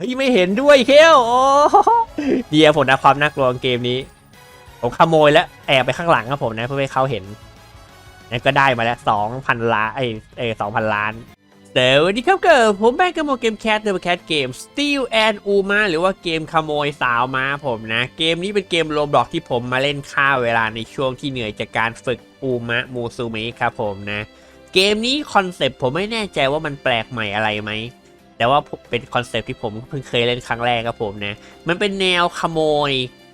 เฮ้ยไม่เห็นด้วยเคลโอ้เดียวผมนะความน่ากลัวของเกมนี้ ผมขโมยแล้วแอบไปข้างหลังครับผมนะเพื่อให้เขาเห็นนั่นก็ได้มาแล้วสองพันล้านไอเอสองพันล้านเดี๋ยววันนี้ครับเกิดผมแบงกระโมเกมแคทเดอะแคทเกม Steal and u m a หรือว่าเกมขโมยสาวมาผมนะ เกมนี้เป็นเกมโรบล็อกที่ผมมาเล่นค่าเวลาในช่วงที่เหนื่อยจากการฝึกอูมะมูซูมิครับผมนะ เกมนี้คอนเซปต์ผมไม่แน่ใจว่ามันแปลกใหม่อะไรไหม แต่ว่าเป็นคอนเซปที่ผมเพิ่งเคยเล่นครั้งแรกครับผมนะ มันเป็นแนวขโมย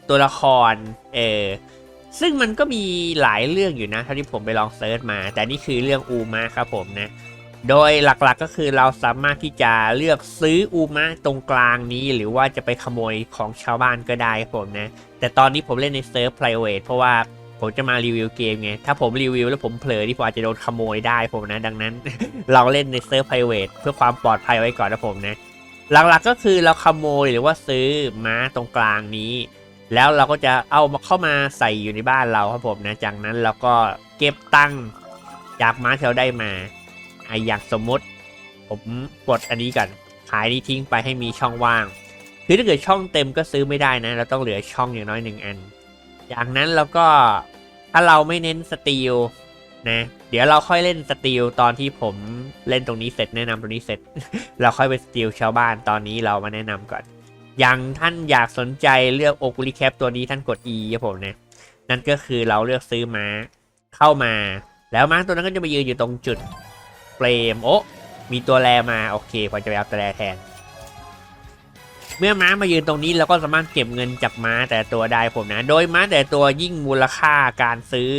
ตัวละคร เออ ซึ่งมันก็มีหลายเรื่องอยู่นะเท่าที่ผมไปลองเซิร์ชมา แต่นี่คือเรื่องอูมะครับผมนะ โดยหลักๆก็คือเราสามารถที่จะเลือกซื้ออูมะตรงกลางนี้ หรือว่าจะไปขโมยของชาวบ้านก็ได้ครับผมนะ แต่ตอนนี้ผมเล่นในเซิร์ฟ private เพราะว่า ผมจะมารีวิวเกมไง ถ้าผมรีวิวแล้วผมเผลอที่ผมอาจจะโดนขโมยได้ผมนะ ดังนั้น เราเล่นในเซิร์ฟ private เพื่อความปลอดภัยไว้ก่อนนะผมนะ หลักๆก็คือเราขโมยหรือว่าซื้อม้าตรงกลางนี้ แล้วเราก็จะเอามาเข้ามาใส่อยู่ในบ้านเราครับผมนะ จากนั้นเราก็เก็บตั้งจากม้าที่เราได้มาไออย่างสมมติ ผมกดอันนี้กันขายนี้ทิ้งไปให้มีช่องว่าง คือถ้าเกิดช่องเต็มก็ซื้อไม่ได้นะ เราต้องเหลือช่องอย่างน้อยหนึ่งอันจากนั้นเราก็ ถ้าเราไม่เน้นสตีลนะเดี๋ยวเราค่อยเล่นสตีลตอนที่ผมเล่นตรงนี้เสร็จแนะนำตรงนี้เสร็จ เราค่อยไปสตีลชาวบ้านตอนนี้เรามาแนะนำก่อน อย่างท่านอยากสนใจเลือกโอกุลิแคปตัวนี้ท่านกด E ครับผมนะนั่นก็คือเราเลือกซื้อม้าเข้ามา แล้วม้าตัวนั้นก็จะไปยืนอยู่ตรงจุดเฟรมโอ้มีตัวแรมาโอเคผมจะไปเอาตัวแรแทน เมื่อม้ามายืนตรงนี้เราก็สามารถเก็บเงินจากม้าแต่ตัวได้ผมนะ โดยม้าแต่ตัวยิ่งมูลค่าการซื้อ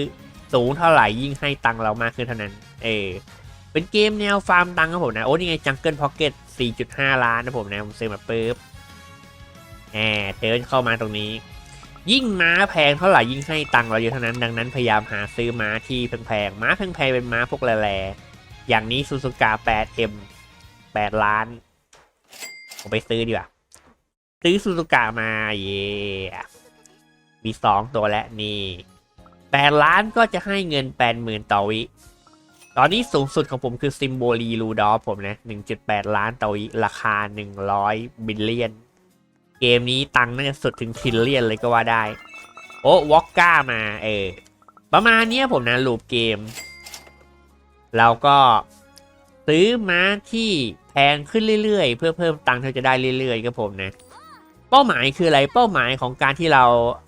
สูงเท่าไหร่ยิ่งให้ตังเรามากขึ้นเท่านั้น เออเป็นเกมแนวฟาร์มตังครับผมนะ โอ้นี่ไงจังเกิลพ็อกเก็ต4.5 ล้านนะผมนะ ผมซื้อมาปุ๊บแหมเดินเข้ามาตรงนี้ ยิ่งม้าแพงเท่าไหร่ยิ่งให้ตังเราเยอะเท่านั้น ดังนั้นพยายามหาซื้อม้าที่แพงๆม้าแพงๆเป็นม้าพวกแร่อย่างนี้ซูซูกา 8M 8 ล้าน ผมไปซื้อดีกว่า ซื้อซูซูกะมาเย่มีสองตัวและนี่แปดล้านก็จะให้เงินแปดหมื่นต่อวิ ตอนนี้สูงสุดของผมคือซิมโบลีลูดอฟผมนะหนึ่งจุดแปดล้านต่อวิ ราคาหนึ่งร้อยบิลเลียน เกมนี้ตังค์น่าจะสุดถึงทิลเลียนเลยก็ว่าได้ โอ้วอกก้ามาเออ ประมาณนี้ผมนะลูปเกมเราก็ซื้อม้าที่แพงขึ้นเรื่อยๆ เพื่อเพิ่มตังค์ที่เราจะได้เรื่อยๆครับผมนะ เป้าหมายคืออะไรเป้าหมายของการที่เรา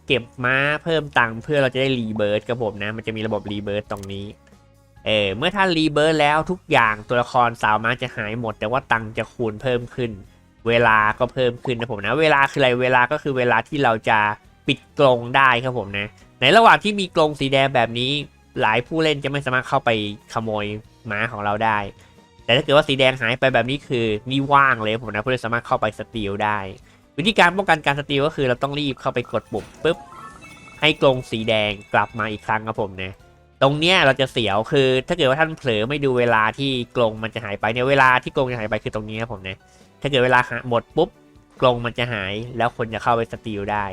เก็บม้าเพิ่มตังค์เพื่อเราจะได้รีเบิร์ดครับผมนะ มันจะมีระบบรีเบิร์ดตรงนี้เออเมื่อท่านรีเบิร์ดแล้วทุกอย่างตัวละครสาวม้าจะหายหมด แต่ว่าตังค์จะคูณเพิ่มขึ้น เวลาก็เพิ่มขึ้นนะผมนะ เวลาคืออะไรเวลาก็คือเวลาที่เราจะปิดกรงได้ครับผมนะ ในระหว่างที่มีกรงสีแดงแบบนี้ หลายผู้เล่นจะไม่สามารถเข้าไปขโมยม้าของเราได้ แต่ถ้าเกิดว่าสีแดงหายไปแบบนี้คือนี่ว่างเลยผมนะผู้เล่นสามารถเข้าไปสตีลได้ วิธีการป้องกันการสตีลก็คือเราต้องรีบเข้าไปกดปุ่มปุ๊บให้กรงสีแดงกลับมาอีกครั้งครับผมนะตรงเนี้ยเราจะเสียวคือ ถ้าเกิดว่าท่านเผลอไม่ดูเวลาที่กรงมันจะหายไปเนี่ยเวลาที่กรงจะหายไปคือตรงนี้ครับผมนะถ้าเกิดเวลาหมดปุ๊บกรงมันจะหายแล้วคนจะเข้าไปสตีลได้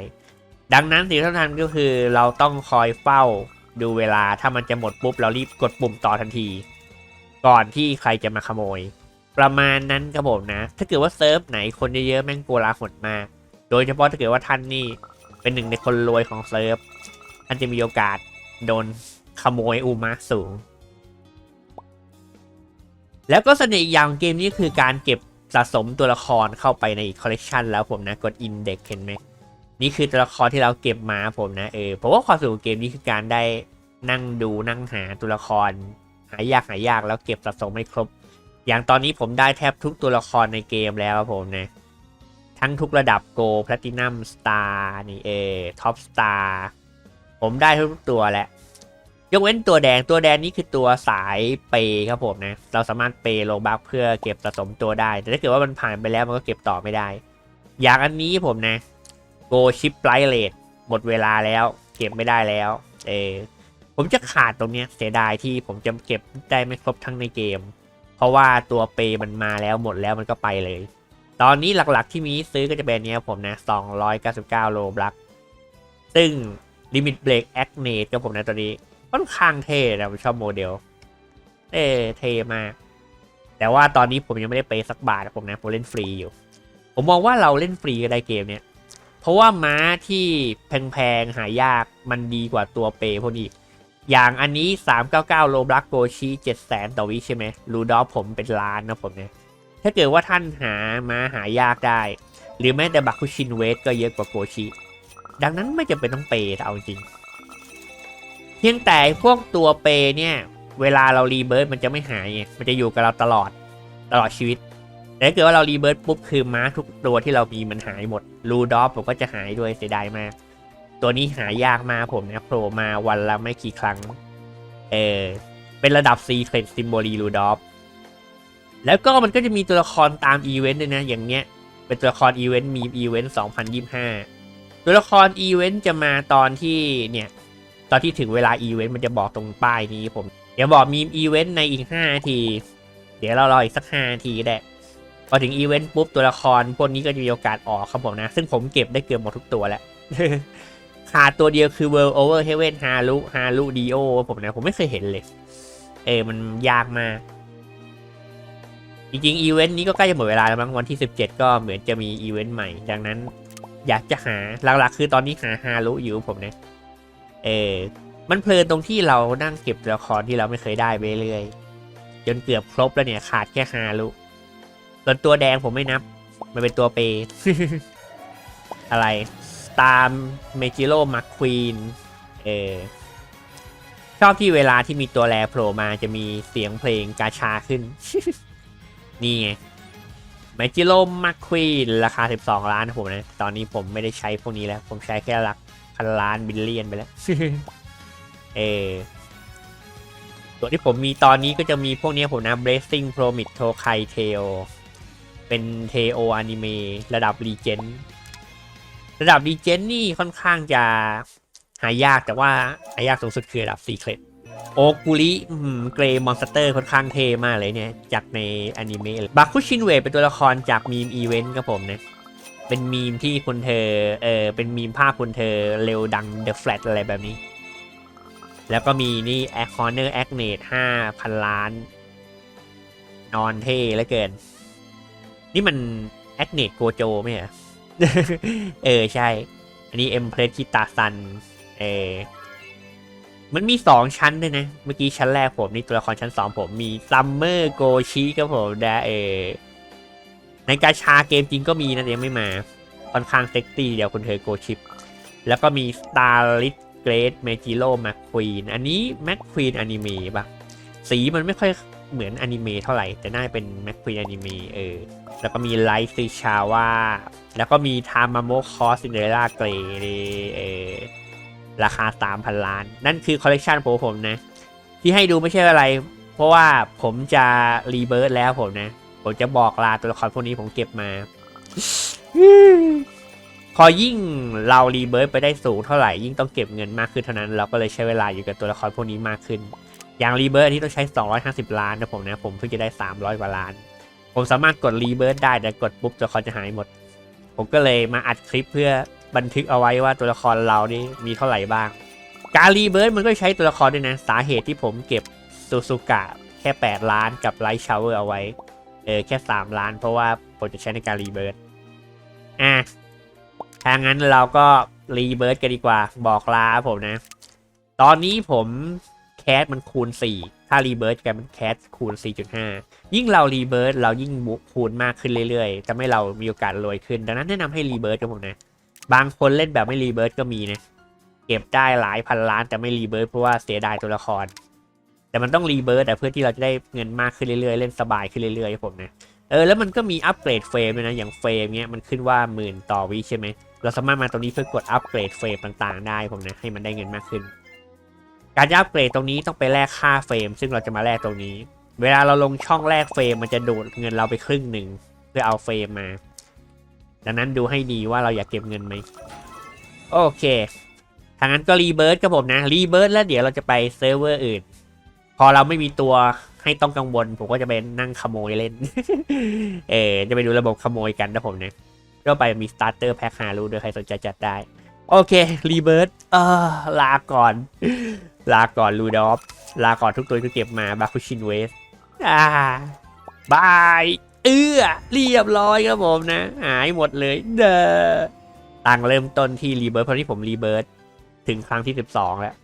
ดังนั้นสิ่งที่ต้องทำก็คือเราต้องคอยเฝ้าดูเวลาถ้ามันจะหมดปุ๊บเรารีบกดปุ่มต่อทันที ก่อนที่ใครจะมาขโมย ประมาณนั้นครับผมนะ ถ้าเกิดว่าเซิร์ฟไหนคนเยอะๆแม่งโกลาหดมาก โดยเฉพาะถ้าเกิดว่าท่านนี่เป็นหนึ่งในคนรวยของเซิร์ฟ ท่านจะมีโอกาสโดนขโมยอูมาสูง แล้วก็เสน่ห์อีกอย่างเกมนี้คือการเก็บสะสมตัวละครเข้าไปในอีกคอลเลกชันแล้วผมนะ กดอินเด็กเห็นไหม นี่คือตัวละครที่เราเก็บมาผมนะเออเพราะว่าความสนุกของเกมนี้คือการได้นั่งดูนั่งหาตัวละคร หายากหายากแล้วเก็บสะสมไม่ครบ อย่างตอนนี้ผมได้แทบทุกตัวละครในเกมแล้วครับผมนะทั้งทุกระดับโกลแพลตินัมสตาร์นี่เอท็อปสตาร์ผมได้ทุกตัวแหละยกเว้นตัวแดงตัวแดงนี่คือตัวสายเปย์ครับผมนะ เราสามารถเปย์โลบักเพื่อเก็บสะสมตัวได้ แต่ถ้าเกิดว่ามันผ่านไปแล้วมันก็เก็บต่อไม่ได้ อย่างอันนี้ผมนะโกชิปไลท์เลดหมดเวลาแล้ว เก็บไม่ได้แล้ว เออผมจะขาดตรงเนี้ยเสียดายที่ผมจะเก็บได้ไม่ครบทั้งในเกม เพราะว่าตัวเปย์มันมาแล้วหมดแล้วมันก็ไปเลย ตอนนี้หลักๆที่มีซื้อก็จะเป็นเนี้ยผมนะ 299 โลบลัก ซึ่ง Limit Break a c n a t e กับผมนะตัวนี้ค่อนข้างเท่นะผมชอบโมเดล เท่เท่มาก แต่ว่าตอนนี้ผมยังไม่ได้เปย์สักบาทผมนะผมเล่นฟรีอยู่ ผมมองว่าเราเล่นฟรีก็ได้เกมเนี้ยเพราะว่าม้าที่แพงๆหายากมันดีกว่าตัวเปย์พวกนี้ อย่างอันนี้ 399 โลบลักโกชิ700,000 ต่อวิใช่ไหมรูดอฟผมเป็นล้านนะผมเนี่ย ถ้าเกิดว่าท่านหามาหายากได้ หรือแม้แต่บักคุชินเวสก็เยอะกว่าโกชิดังนั้นไม่จำเป็นต้องเปย์เอาจริง เพียงแต่พวกตัวเปย์เนี่ย เวลาเรารีเบิร์ตมันจะไม่หายไงมันจะอยู่กับเราตลอดตลอดชีวิต แต่ถ้าเกิดว่าเรารีเบิร์ตปุ๊บคือม้าทุกตัวที่เรามีมันหายหมดรูดอฟผมก็จะหายด้วยเสียดายมาก ตัวนี้หายากมาผมนะโผล่มาวันละไม่กี่ครั้ง เออ เป็นระดับซีเครตซิมโบลีรูดอฟแล้วก็มันก็จะมีตัวละครตามอีเวนต์ด้วยนะ อย่างเนี้ย เป็นตัวละครอีเวนต์มีอีเวนต์ 2025 ตัวละครอีเวนต์จะมาตอนที่เนี่ย ตอนที่ถึงเวลาอีเวนต์มันจะบอกตรงป้ายนี้ผม เดี๋ยวบอกมีอีเวนต์ในอีก5นาที เดี๋ยวเรารออีกสัก5นาทีก็ได้พอถึงอีเวนต์ปุ๊บตัวละครพวกนี้ก็จะมีโอกาสออกครับผมนะ ซึ่งผมเก็บได้เกือบหมดทุกตัวแล้ว ขาดตัวเดียวคือ World Over Heaven ฮารุฮารุดีโอผมนะ ผมไม่เคยเห็นเลย เออ มันยากมาก จริงๆ อีเวนต์นี้ก็ใกล้จะหมดเวลาแล้วมั้งวันที่ 17 ก็เหมือนจะมีอีเวนต์ใหม่ ดังนั้น อยากจะหาหลักๆ คือตอนนี้หาฮารุอยู่ผมเนี่ยเออ มันเพลินตรงที่เรานั่งเก็บตัวละครที่เราไม่เคยได้ไปเรื่อยจนเกือบครบแล้วเนี่ยขาดแค่ฮารุส่วนตัวแดงผมไม่นับ มันเป็นตัวเปย์อะไร ตามเมจิโรมาควีนเออชอบที่เวลาที่มีตัวแรโผล่มาจะมีเสียงเพลงกาชาขึ้น นี่ไงเมจิโรมาควีนราคา 12 ล้านนะผมนะ ตอนนี้ผมไม่ได้ใช้พวกนี้แล้ว ผมใช้แค่หลักพันล้านบิลเลียนไปแล้ว เออตัวที่ผมมีตอนนี้ก็จะมีพวกนี้ผมนะ Blazing Promit t o k a i Tail เป็นเทโออนิเมะระดับรีเจน ระดับรีเจนนี่ค่อนข้างจะหายากแต่ว่าหายากสูงสุดคือระดับซีเครตโอกุริเกรย์มอนสเตอร์ค่อนข้างเทมากเลยเนี่ย จากในอนิเมะบักคุชินเวเป็นตัวละครจากมีมอีเวนต์ครับผมเนี่ยเป็นมีมที่คุณเธอเออเป็นมีมภาพคุณเธอเร็วดังเดอะแฟลตอะไรแบบนี้ แล้วก็มีนี่แอคคอนเนอร์แอคเนตห้าพันล้าน นอนเท่เหลือเกิน นี่มันแอคเนตโกโจไหมเหรอ เออใช่ อันนี้เอ็มเพรสคิตาซัน เออมันมีสองชั้นด้วยนะ เมื่อกี้ชั้นแรกผมนี่ตัวละครชั้นสองผมมีซัมเมอร์โกชิครับผมนะเออในกาชาเกมจริงก็มีนะแต่ยังไม่มา ค่อนข้างเซ็กซี่เดี๋ยวคุณเธอโกชิป แล้วก็มี Starlit Great m a g i l o McQueen อันนี้ McQueen อนิเมะปะสีมันไม่ค่อย เหมือนอนิเมะเท่าไหร่ แต่น่าจะเป็น McQueen อนิเมะเออ แล้วก็มีไลท์ซิชาว่า แล้วก็มีทามาโมคอสซินเดอเรล่าเกรย์เออราคา 3,000 ล้าน นั่นคือคอลเลกชันผมผมนะ ที่ให้ดูไม่ใช่อะไร เพราะว่าผมจะรีเบิร์ตแล้วผมนะ ผมจะบอกลาตัวละครพวกนี้ผมเก็บมา พอยิ่งเรารีเบิร์ตไปได้สูงเท่าไหร่ ยิ่งต้องเก็บเงินมากขึ้นเท่านั้น เราก็เลยใช้เวลาอยู่กับตัวละครพวกนี้มากขึ้น อย่างรีเบิร์ตที่ต้องใช้ 250 ล้านนะผมนะ ผมเพิ่งจะได้ 300กว่าล้าน ผมสามารถกดรีเบิร์ตได้แต่กดปุ๊บตัวละครจะหายหมด ผมก็เลยมาอัดคลิปเพื่อบันทึกเอาไว้ว่าตัวละครเรานี่มีเท่าไหร่บ้าง การรีเบิร์ตมันก็ใช้ตัวละครด้วยนะ สาเหตุที่ผมเก็บซูซูกะแค่ 8 ล้านกับไลท์ชาวเวอร์เอาไว้เออแค่ 3 ล้านเพราะว่าผมจะใช้ในการรีเบิร์ตอะถ้างั้นเราก็รีเบิร์ตกันดีกว่าบอกลาผมนะ ตอนนี้ผม คสมันคูณ 4 ถ้ารีเบิร์ตแกมันแคสคูณ 4.5 ยิ่งเรารีเบิร์ตเรายิ่งบุคูณมากขึ้นเรื่อยๆ จะไม่เรามีโอกาสรวยขึ้น ดังนั้นแนะนำให้รีเบิร์ตกับผมนะ บางคนเล่นแบบไม่รีเบิร์ตก็มีนะ เก็บได้หลายพันล้านแต่ไม่รีเบิร์ตเพราะว่าเสียดายตัวละคร แต่มันต้องรีเบิร์ตแต่เพื่อที่เราจะได้เงินมากขึ้นเรื่อยๆ เล่นสบายขึ้นเรื่อยๆครับผมนะเออแล้วมันก็มีอัปเกรดเฟรมด้วยนะอย่างเฟรมเนี้ยมันขึ้นว่าหมื่นต่อวิใช่ไหมเราสามารถมาตรงนี้เพื่อกดอัปเกรดเฟรมต่างๆ ได้ผมนะให้มันได้เงินมากขึ้น การจะอัปเกรดตรงนี้ต้องไปแลกค่าเฟรม ซึ่งเราจะมาแลกตรงนี้ เวลาเราลงช่องแลกเฟรมมันจะดูดเงินเราไปครึ่งหนึ่งเพื่อเอาเฟรมมา ดังนั้นดูให้ดีว่าเราอยากเก็บเงินไหมโอเคทางนั้นก็รีเบิร์ตกับผมนะรีเบิร์ตแล้วเดี๋ยวเราจะไปเซิร์ฟเวอร์อื่น พอเราไม่มีตัวให้ต้องกังวล ผมก็จะไปนั่งขโมยเล่น เออจะไปดูระบบขโมยกันนะผมนะก็ไปมีสตาร์เตอร์แพ็คหารู้ด้วยใครสนใจจัดได้ โอเครีเบิร์ตเออลาก่อน ลาก่อนลูดอฟลาก่อนทุกตัวที่เก็บมาบาคุชินเวสอ่าบายเอื้อเรียบร้อยครับผมนะ หายหมดเลยเด้อตังเริ่มต้นที่รีเบิร์ตเพราะที่ผมรีเบิร์ตถึงครั้งที่สิบสองแล้ว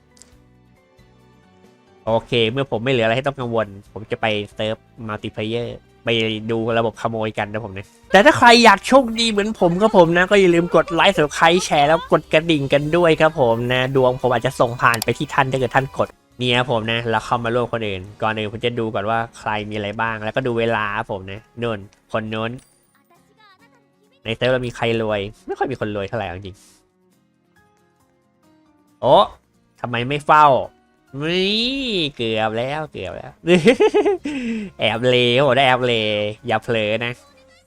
โอเค เมื่อผมไม่เหลืออะไรให้ต้องกังวล ผมจะไปเซิร์ฟมัลติเพเยอร์ ไปดูระบบขโมยกันนะผมเนะแต่ถ้าใครอยากโชคดีเหมือนผมครับผมนะ ก็อย่าลืมกดไลค์สับสไครแชร์แล้วกดกระดิ่งกันด้วยครับผมนะ ดวงผมอาจจะส่งผ่านไปที่ท่านถ้าเกิดท่านกดเนี่ยผมนะแล้วเข้ามาร่วมคนอื่น ก่อนอื่นผมจะดูก่อนว่าใครมีอะไรบ้าง แล้วก็ดูเวลาครับผมนะนู่นคนนู้น ในเซิร์ฟเรามีใครรวย ไม่ค่อยมีคนรวยเท่าไหร่จริงโอ้ทำไมไม่เฝ้า นี่เกือบแล้วเกือบแล้ว แอบเลวได้แอบเลอย่าเผลอนะ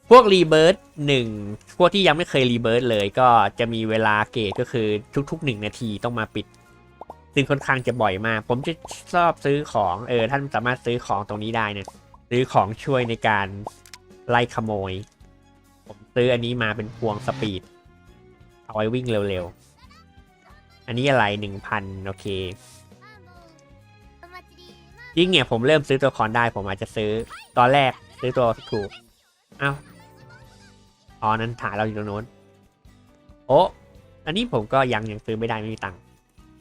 พวกรีเบิร์ตหนึ่งพวกที่ยังไม่เคยรีเบิร์ตเลยก็จะมีเวลาเกตก็คือทุกๆหนึ่งนาทีต้องมาปิด ซึ่งค่อนข้างจะบ่อยมาก ผมจะชอบซื้อของเออท่านสามารถซื้อของตรงนี้ได้นะซื้อของช่วยในการไล่ขโมย ผมซื้ออันนี้มาเป็นพวงสปีด เอาไว้วิ่งเร็วๆ อันนี้อะไรหนึ่งพันโอเค ยิ่งเนี่ยผมเริ่มซื้อตัวละครได้ผมอาจจะซื้อตอนแรกซื้อตัวถูกเอ้าอ๋อนั้นฐานเราอยู่ตรงโน้นโอ้อันนี้ผมก็ยังยังซื้อไม่ได้ไม่มีตังค์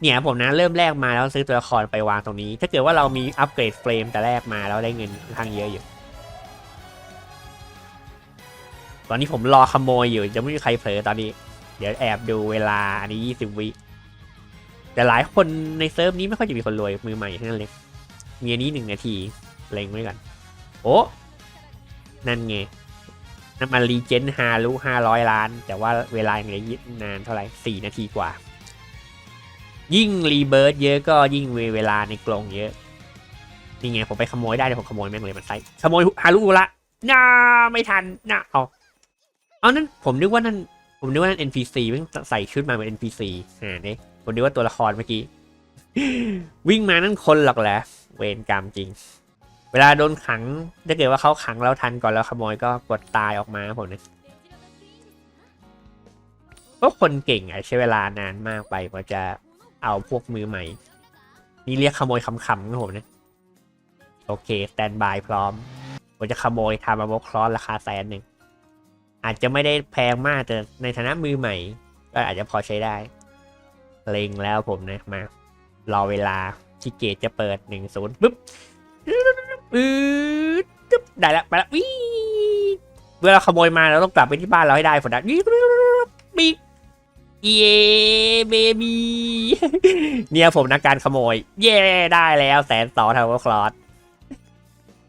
เนี่ยผมนะเริ่มแรกมาแล้วซื้อตัวละครไปวางตรงนี้ ถ้าเกิดว่าเรามีอัปเกรดเฟรมแต่แรกมาแล้วได้เงินค่อนข้างเยอะอยู่ ตอนนี้ผมรอขโมยอยู่จะไม่มีใครเผลอตอนนี้ เดี๋ยวแอบดูเวลาอันนี้ยี่สิบวิแต่หลายคนในเซิร์ฟนี้ไม่ค่อยจะมีคนรวยมือใหม่ทั้งนั้นเลย มีอันนี้หนึ่งนาทีเล็งไว้ก่อนโอ้นั่นไงน้ำมันรีเจนฮารุห้าร้อยล้าน แต่ว่าเวลายังเหลืออีกนานเท่าไหร่สี่นาทีกว่า ยิ่งรีเบิร์ดเยอะก็ยิ่งเวลาในกรงเยอะ นี่ไงผมไปขโมยได้เดี๋ยวผมขโมยแม่งเลยมันใส่ขโมยฮารุละน่าไม่ทันน่าเอาเอานั่นผมนึกว่านั่นผมนึกว่านั่น NPC แม่งใส่ชุดมาเป็น NPC อ่าเนี่ยผมนึกว่าตัวละครเมื่อกี้ วิ่งมานั่นคนหรอกแหละ เวรกรรมจริง เวลาโดนขังถ้าเกิดว่าเขาขังเราทันก่อนแล้วขโมยก็กดตายออกมาผมเนี่ยพวกคนเก่งอะใช้เวลานานมากไปกว่าจะเอาพวกมือใหม่ นี่เรียกขโมยคำๆนะผมเนี่ยโอเคสแตนบายพร้อมผมจะขโมยทำมาบกคลอสราคาแสนหนึ่งอาจจะไม่ได้แพงมากแต่ในฐานะมือใหม่ ก็อาจจะพอใช้ได้เล็งแล้วผมนะมา รอเวลา ที่เกตจะเปิดหนึ่งศูนย์ปุ๊บปื๊ดตึ๊บได้ละไปละวิ่เวลาขโมยมาเราต้องกลับไปที่บ้านเราให้ได้ฝนดัวิ่ปิ๊กเย้เบบีเนี่ยผมนักการขโมย เย้ได้แล้วแสนสองทาวเวอร์คลอส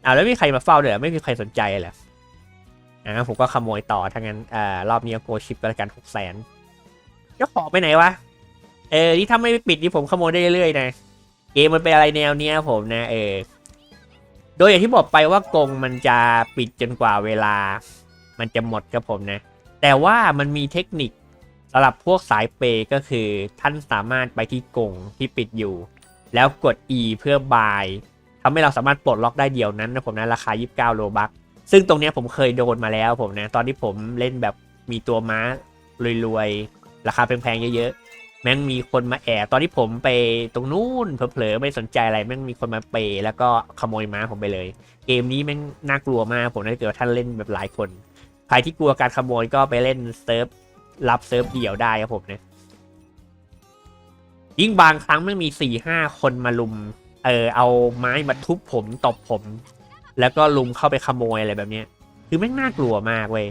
อ้าวแล้วไม่มีใครมาเฝ้าเลยเหรอไม่มีใครสนใจเลยเหรออ่าผมก็ขโมยต่อทั้งนั้นอ่ารอบนี้โกชิปก็แล้วกันหกแสนเจ้าของไปไหนวะ เออ นี่ถ้าไม่ปิดนี่ผมขโมยได้เรื่อยๆนะ เกมมันเป็นอะไรแนวเนี้ยผมนะเออโดยอย่างที่บอกไปว่ากงมันจะปิดจนกว่าเวลา มันจะหมดครับผมนะ แต่ว่ามันมีเทคนิคสำหรับพวกสายเปย์ก็คือท่านสามารถไปที่กงที่ปิดอยู่ แล้วกด E เพื่อบายทำให้เราสามารถปลดล็อกได้เดียวนั้นนะผมนะราคา 29 โลบักซึ่งตรงนี้ผมเคยโดนมาแล้วผมนะ ตอนที่ผมเล่นแบบมีตัวม้ารวยๆ ราคาแพงๆเยอะๆ แม่งมีคนมาแอบตอนที่ผมไปตรงนู้นเผลอๆไม่สนใจอะไรแม่งมีคนมาเปย์แล้วก็ขโมยม้าผมไปเลย เกมนี้แม่งน่ากลัวมากผมถ้าเกิดท่านเล่นแบบหลายคนใครที่กลัวการขโมยก็ไปเล่นเซิร์ฟรับเซิร์ฟเดี่ยวได้ครับผมเนะยิ่งบางครั้งแม่งมีสี่ห้าคนมาลุม เออเอาไม้มาทุบผมตบผม แล้วก็ลุมเข้าไปขโมยอะไรแบบเนี้ย คือแม่งน่ากลัวมากเว้ย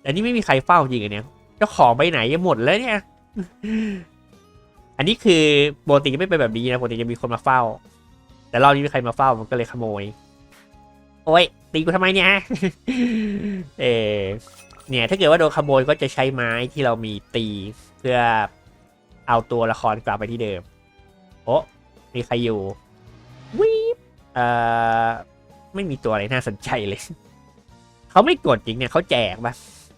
แต่นี่ไม่มีใครเฝ้าจริงอันเนี้ยเจ้าของไปไหนยังหมดเลยเนี่ย อันนี้คือปกติจะไม่เป็นแบบนี้นะปกติจะมีคนมาเฝ้า แต่รอบนี้มีใครมาเฝ้ามันก็เลยขโมย โอ้ยตีกูทำไมเนี่ยเออเนี่ย ถ้าเกิดว่าโดนขโมยก็จะใช้ไม้ที่เรามีตีเพื่อเอาตัวละครกลับไปที่เดิม โอ้มีใครอยู่วิบเอ่อไม่มีตัวอะไรน่าสนใจเลย เขาไม่กดจริงเนี่ยเขาแจกปะ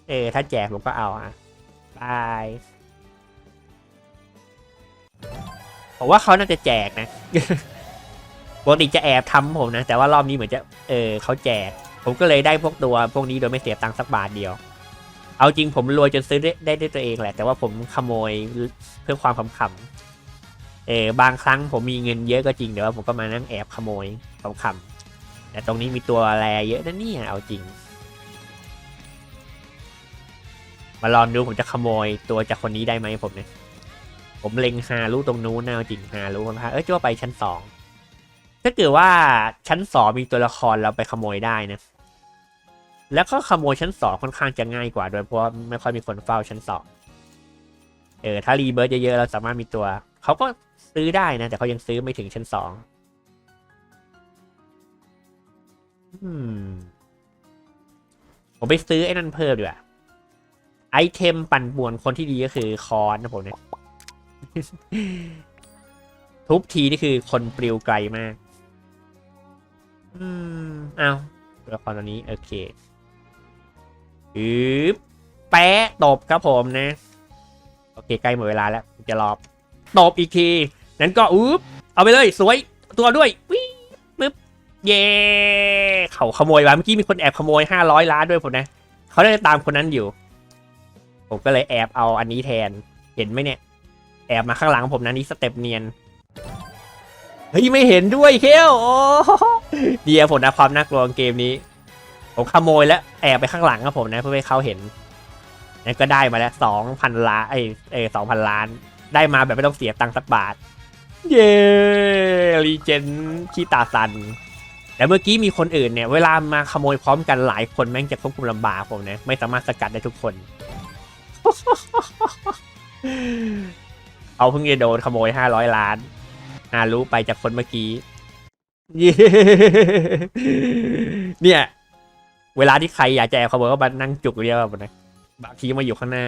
เออ ถ้าแจกผมก็เอาอะบาย ผมว่าเขาน่าจะแจกนะปกติจะแอบทำผมนะ แต่ว่ารอบนี้เหมือนจะเออเขาแจก ผมก็เลยได้พวกตัวพวกนี้โดยไม่เสียตังค์สักบาทเดียว เอาจริงผมรวยจนซื้อได้ด้วยตัวเองแหละ แต่ว่าผมขโมยเพื่อความขำๆเออบางครั้งผมมีเงินเยอะก็จริงแต่ว่าผมก็มานั่งแอบขโมยขำๆแต่ตรงนี้มีตัวแรเยอะนะเนี่ยเอาจริง มาลองดูผมจะขโมยตัวจากคนนี้ได้ไหมผมเนี่ย ผมเล็งฮารู้ตรงนู้นนะจริงฮารู้นะเอ้ยจะว่าไปชั้นสองถ้าเกิดว่าชั้นสองมีตัวละครเราไปขโมยได้นะ แล้วก็ขโมยชั้นสองค่อนข้างจะง่ายกว่าโดยเพราะไม่ค่อยมีคนเฝ้าชั้นสองเออถ้ารีเบิร์ดเยอะๆเราสามารถมีตัว เขาก็ซื้อได้นะ แต่เขายังซื้อไม่ถึงชั้นสองผมไปซื้อไอ้นั่นเพิ่มดีกว่าไอเทมปั่นป่วนคนที่ดีก็คือคอนนะผมเนี่ย ทุบทีนี่คือคนปลิวไกลมาก อืมเอาตัวละครตัวนี้โอเคอืบแปะตบครับผมนะ โอเคใกล้หมดเวลาแล้วจะรอบตบอีกที นั้นก็อุ๊บเอาไปเลยสวยตัวด้วยวิปึ๊บเย่เขาขโมยมาเมื่อกี้มีคนแอบขโมยห้าร้อยล้านด้วยผมนะ เขาได้ตามคนนั้นอยู่ ผมก็เลยแอบเอาอันนี้แทนเห็นไหมเนี่ย แอบมาข้างหลังผมนะนี่สเต็ปเนียนเฮ้ยไม่เห็นด้วยเคลโอ้เดียผมนะความน่ากลัวของเกมนี้ ผมขโมยแล้วแอบไปข้างหลังครับผมนะ เพื่อให้เขาเห็นนั่นก็ได้มาแล้วสองพันล้านไอ้เอสองพันล้าน ได้มาแบบไม่ต้องเสียตังค์สักบาท เย้รีเจนขี้ตาสันแต่เมื่อกี้มีคนอื่นเนี่ยเวลามาขโมยพร้อมกันหลายคนแม่งจะควบคุมลำบากผมนะไม่สามารถสกัดได้ทุกคน เอาเพิ่งจะโดนขโมยห้าร้อยล้านหารู้ไปจากคนเมื่อกี้เนี่ย เวลาที่ใครอยากจะแอบขโมยก็มานั่งจุกเรียกแบบนะบางทีมาอยู่ข้างหน้า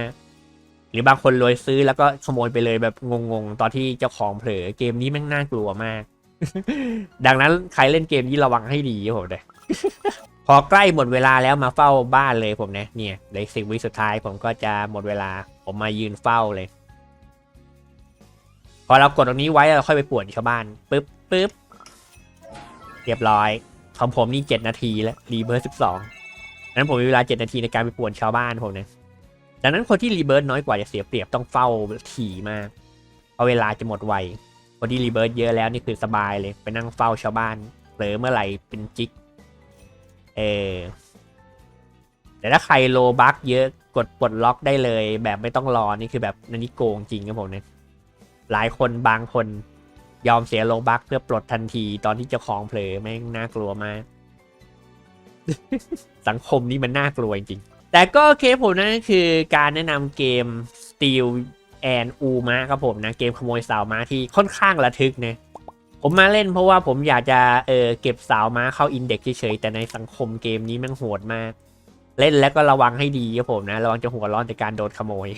หรือบางคนรวยซื้อแล้วก็ขโมยไปเลยแบบงงๆ ตอนที่เจ้าของเผลอเกมนี้แม่งน่ากลัวมาก ดังนั้นใครเล่นเกมนี้ระวังให้ดีผมเลยพอใกล้หมดเวลาแล้วมาเฝ้าบ้านเลยผมนะเนี่ยในสิบวิสุดท้ายผมก็จะหมดเวลา ผมมายืนเฝ้าเลย พอเรากดตรงนี้ไว้เราค่อยไปป่วนชาวบ้านปึ๊บปึ๊บเรียบร้อยของผมนี่เจ็ดนาทีแล้วรีเบิร์สิบสองนั้นผมมีเวลาเจ็ดนาทีในการไปป่วนชาวบ้านผมเนี่ยดังนั้นคนที่รีเบิร์น้อยกว่าจะเสียเปรียบต้องเฝ้าถี่มากเพราะเวลาจะหมดไวคนที่รีเบิร์เยอะแล้วนี่คือสบายเลยไปนั่งเฝ้าชาวบ้านเผลอเมื่อไหร่เป็นจิกเออแต่ถ้าใครโลบักเยอะกดปลดล็อกได้เลย แบบไม่ต้องรอนี่คือแบบนันนี่โกงจริงครับผมเนี่ย หลายคนบางคนยอมเสียโลบักเพื่อปลดทันทีตอนที่เจ้าของเผลอแม่งน่ากลัวมาก สังคมนี้มันน่ากลัวจริงแต่ก็โอเคผมนั่นคือการแนะนำเกม Steel and U มาครับผมนะ เกมขโมยสาวมาที่ค่อนข้างระทึกนะผมมาเล่นเพราะว่าผมอยากจะเออเก็บสาวม้าเข้าอินเด็กซ์เฉยๆแต่ในสังคมเกมนี้มันโหดมาก เล่นแล้วก็ระวังให้ดีครับผมนะ ระวังจะหัวร้อนจากการโดนขโมย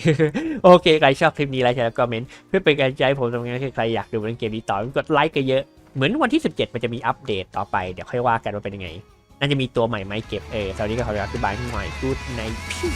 โอเค ใครชอบคลิปนี้ไลค์แชร์แล้วก็เมนต์เพื่อเป็นกำลังใจให้ผมทำงานใครอยากดูเล่นเกมนี้ต่อกดไลค์กันเยอะ เหมือนวันที่ 17 มันจะมีอัปเดตต่อไป เดี๋ยวค่อยว่ากันว่าเป็นยังไง น่าจะมีตัวใหม่ไหมเก็บเออสวัสดีก็ขออนุญาตอธิบายให้หน่อยกูดในพี่